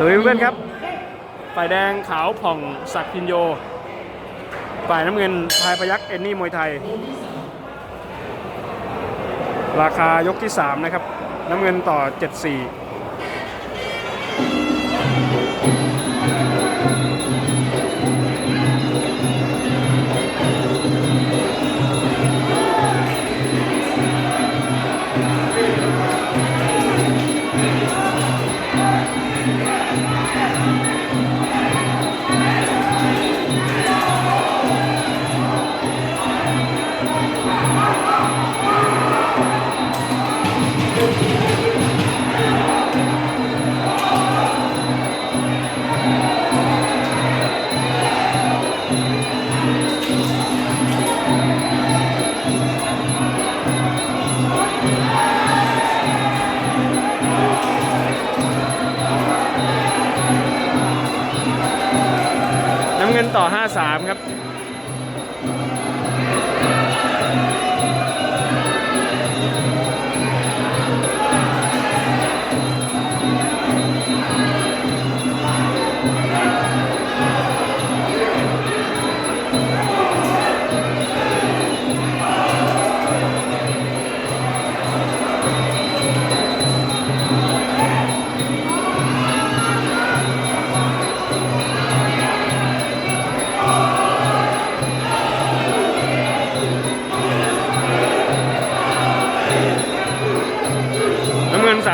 สวัสดีเพื่อนๆครับ ฝ่ายแดงขาวผ่องศักดิ์พินโย ฝ่ายน้ำเงินพายพยักเอนนี่มวยไทย ราคายกที่ 3 นะครับ น้ำเงินต่อ 74 ต่อ 53 ครับ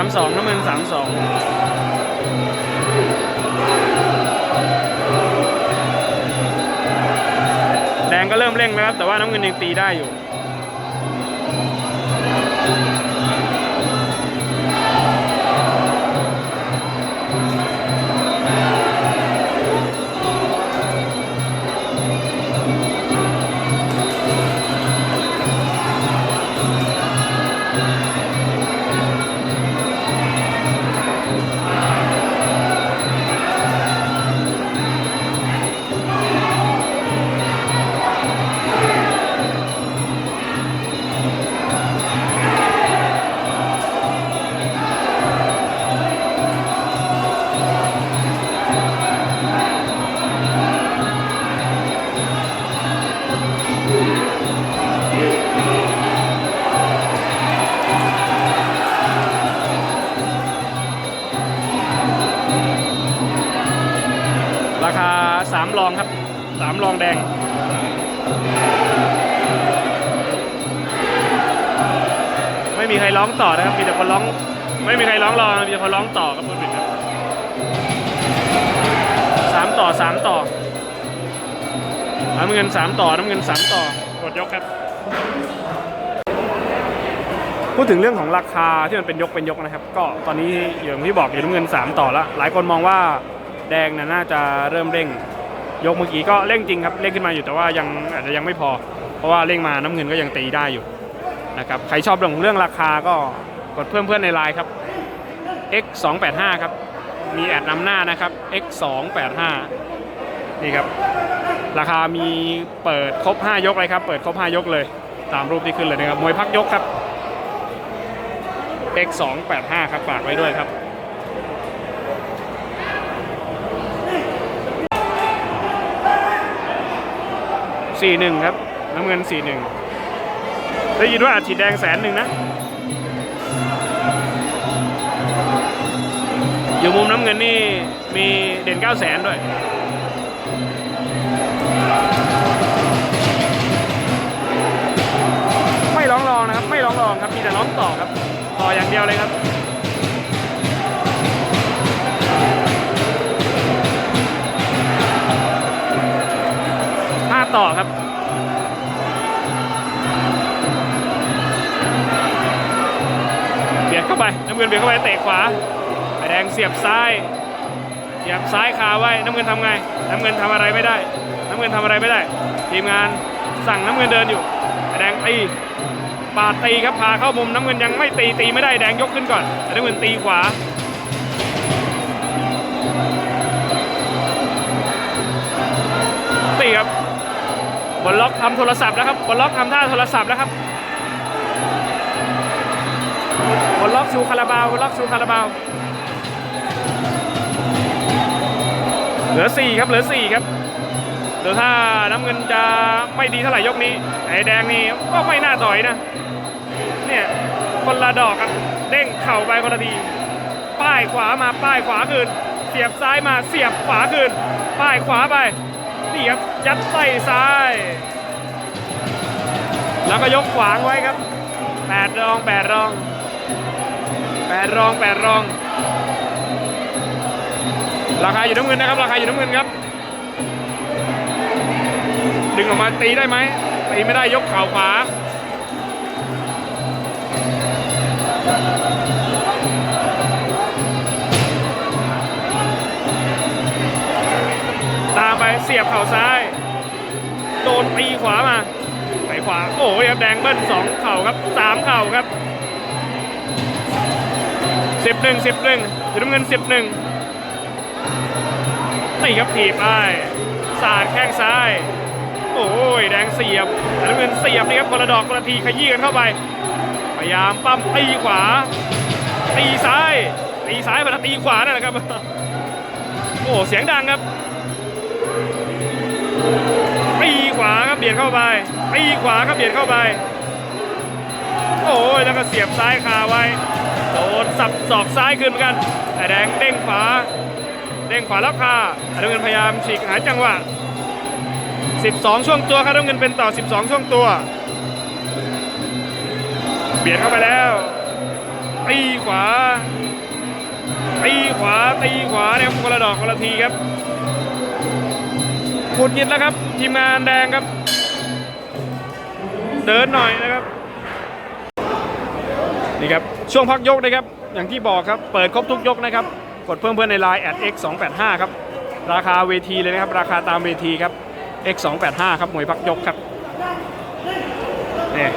น้ำเงิน32น้ำเงิน32แดงก็เริ่มเร่งแล้วครับ แต่ว่าน้ำเงินยังตีได้อยู่ ราคา3รองครับ3รองแดงไม่มีใครร้องต่อนะครับมีแต่คนร้องไม่มีใครร้องรอมีแต่คนร้องต่อครับคุณบิดครับสามต่อสามต่อน้ำเงินสามต่อน้ำเงินสามต่อกดยกครับ พูดถึงเรื่องของราคาที่มันเป็นยกเป็นยกนะครับ ก็ตอนนี้อย่างที่บอกอยู่น้ำเงิน3ต่อแล้วหลายคนมองว่า แดงน่ะน่าจะเริ่มเร่ง ยกเมื่อกี้ก็เร่งจริงครับเร่งขึ้นมาอยู่แต่ว่ายังอาจจะยังไม่พอ เพราะว่าเร่งมาน้ำเงินก็ยังตีได้อยู่นะครับใครชอบเรื่องของเรื่องราคาก็กดเพิ่มเพื่อนในไลน์ครับ x 2 8 5ครับมีแอดนำหน้านะครับ x 2 8 5นี่ครับราคามีเปิดครบ 5 ยกเลยครับ เปิดครบ 5 ยกเลย ตามรูปที่ขึ้นเลยนะครับ มวยพักยกครับ X 2 8 5 ครับ ฝากไว้ด้วยครับ สี่หนึ่งครับน้ำเงินสี่หนึ่งได้ยินว่าอัดฉีดแดงแสนหนึ่งนะ อยู่มุมน้ำเงินนี่มีเด่นเก้าแสนด้วยไม่ร้องรองนะครับ ไม่ร้องรองครับ มีแต่ร้องต่อครับ ต่ออย่างเดียวเลยครับ ต่อครับเบียดเข้าไปน้ำเงินเบียดเข้าไปเตะขวาแดงเสียบซ้ายเสียบซ้ายคาไว้น้ำเงินทำไง น้ำเงินทำอะไรไม่ได้ น้ำเงินทำอะไรไม่ได้ ทีมงานสั่งน้ำเงินเดินอยู่แดงตีปาดตีครับพาเข้ามุมน้ำเงินยังไม่ตีตีไม่ได้แดงยกขึ้นก่อนน้ำเงินตีขวาตีครับ บนล็อกทำโทรศัพท์แล้วครับบนล็อกทำท่าโทรศัพท์แล้วครับบนล็อกชูคาราบาวบนล็อกชูคาราบาวเหลือสี่ครับเหลือสี่ครับเดี๋ยวถ้าน้ำเงินจะไม่ดีเท่าไหร่ยกนี้ไอ้แดงนี่ก็ไม่น่าต่อยนะเนี่ยคนละดอกครับเด้งเข่าไปคนละทีป้ายขวามาป้ายขวาคืนเสียบซ้ายมาเสียบขวาคืนป้ายขวาไปนี่ครับ ยัดไส้ซ้าย แล้วก็ยกขวางไว้ครับแปดรองแปดรองแปดรองแปดรอง ราคาอยู่น้ำเงินนะครับ ราคาอยู่น้ำเงินครับ ดึงออกมาตีได้ไหมตีไม่ได้ยกเข่าขวาตามไปเสียบเข่าซ้าย โดนตีขวามาไปขวาโอ้ยครับแดงเบิ้ลสองเข่าครับสามเข่าครับสิบหนึ่งสิบหนึ่งอยู่น้ำเงินสิบหนึ่งนี่ครับถีบไปสาดแข้งซ้าย โอ้ยแดงเสียบน้ำเงินเสียบนี่ครับคนละดอกคนละทีขยี้กันเข้าไป พยายามปั้มตีขวา ตีซ้ายตีซ้ายมาตีขวานั่นแหละครับ โอ้เสียงดังครับ ขวาครับเบียดเข้าไปตีขวาครับเบียดเข้าไป โอ้ยแล้วก็เสียบซ้ายคาไว้โดนสับศอกซ้ายขึ้นเหมือนกันแต่แดงเด้งขวาเด้งขวาแล้วคาแต่น้ำเงินพยายามฉีกหาจังหวะ 12 ช่วงตัวครับน้ำเงินเป็นต่อ 12 ช่วงตัว เบียดเข้าไปแล้วตีขวาตีขวาตีขวาเนี่ยคนละดอกคนละทีครับ หงุดหงิดแล้วครับ ทีมงานแดงครับ เดินหน่อยนะครับนี่ครับช่วงพักยกนะครับ อย่างที่บอกครับเปิดครบทุกยกนะครับ กดเพิ่มเพื่อนในไลน์ at x 2 8 5ครับราคาเวทีเลยนะครับ ราคาตามเวทีครับ x 2 8 5ครับมวยพักยกครับนี่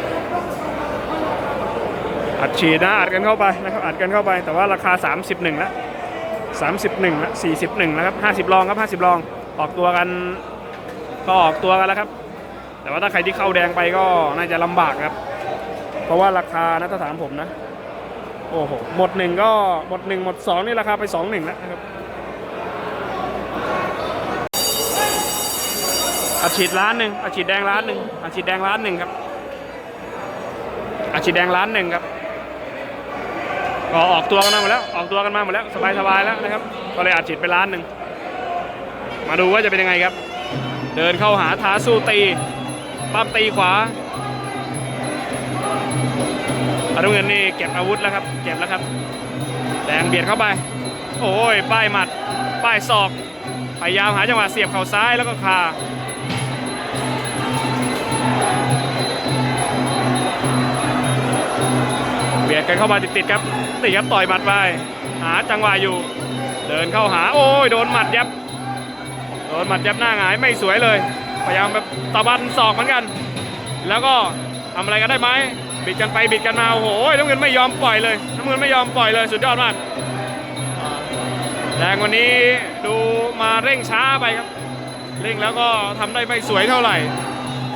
อัดฉีดนะอัดกันเข้าไปนะครับอัดกันเข้าไปแต่ว่าราคา 31 แล้ว 31 แล้ว 41 แล้วครับ 50ลองครับ 50ลอง ออกตัวกันก็ออกตัวกันแล้วครับ แต่ว่าถ้าใครที่เข้าแดงไปก็น่าจะลำบากครับ เพราะว่าราคานะถ้าถามผมนะ โอ้โห หมดหนึ่งก็หมดหนึ่งหมดสองนี่ราคาไปสองหนึ่งแล้วนะครับอาชีดล้านหนึ่งอาชีดแดงล้านหนึ่งอาชีดแดงล้านหนึ่งครับอาชีดแดงล้านหนึ่งครับก็ออกตัวกันมาหมดแล้ว ออกตัวกันมาหมดแล้วสบายสบายๆแล้วนะครับ ก็เลยอาชีดไปล้านหนึ่ง มาดูว่าจะเป็นยังไงครับ เดินเข้าหาท้าสู้ตีปั้มตีขวาอาุเงินนี่เก็บอาวุธแล้วครับ เก็บแล้วครับ แดงเบียดเข้าไป โอ้ย ป้ายหมัด ป้ายศอก พยายามหาจังหวะเสียบเข่าซ้ายแล้วก็คาเบียดกันเข้ามาติดๆครับ ติครับต่อยหมัดไป หาจังหวะอยู่ เดินเข้าหา โอ้ย โดนหมัดยับ โดนหมัดยับหน้าหงายไม่สวยเลย พยายามแบบตะบันศอกเหมือนกัน แล้วก็ทำอะไรกันได้ไหมบิดกันไปบิดกันมาโอ้โหน้ำเงินไม่ยอมปล่อยเลยน้ำเงินไม่ยอมปล่อยเลยสุดยอดมากแดงวันนี้ดูมาเร่งช้าไปครับ เร่งแล้วก็ทำได้ไม่สวยเท่าไหร่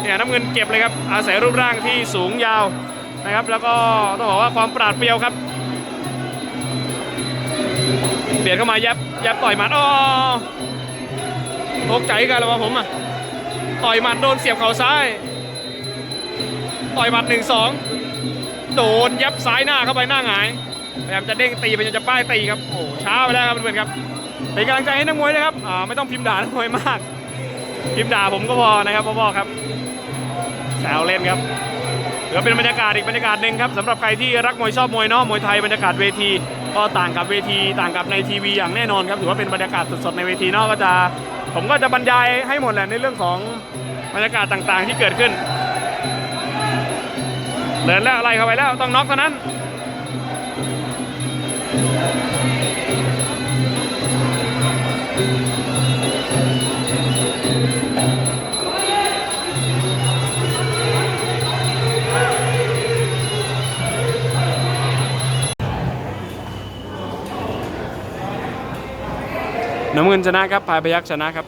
เนี่ยน้ำเงินเก็บเลยครับอาศัยรูปร่างที่สูงยาวนะครับ แล้วก็ต้องบอกว่าความปราดเปรียวครับเบียดเข้ามายับยับต่อยหมัดอ๋อ ตกใจกันแล้ววะผมอะ ต่อยหมัดโดนเสียบเข่าซ้าย ต่อยหมัดหนึ่งสองโดนยับซ้ายหน้าเข้าไปหน้าหงายพยายามจะเด้งตีพยายามจะป้ายตีครับ โอ้ช้าไปแล้วครับเพื่อนๆครับ เป็นกำลังใจให้นักมวยนะครับ อ่าไม่ต้องพิมพ์ด่านักมวยมาก พิมพ์ด่าผมก็พอนะครับพ่อๆครับแซวเล่นครับ ถือว่าเป็นบรรยากาศอีกบรรยากาศหนึ่งครับสำหรับใครที่รักมวยชอบมวยเนาะมวยไทยบรรยากาศเวที ก็ต่างกับเวทีต่างกับในทีวีอย่างแน่นอนครับถือว่าเป็นบรรยากาศสดๆในเวทีเนาะก็จะผมก็จะบรรยายให้หมดแหละในเรื่องของบรรยากาศต่างๆที่เกิดขึ้นเดินแล้วอะไรเข้าไปแล้วต้องน็อกเท่านั้น น้ำเงินชนะครับพายพยักชนะครับ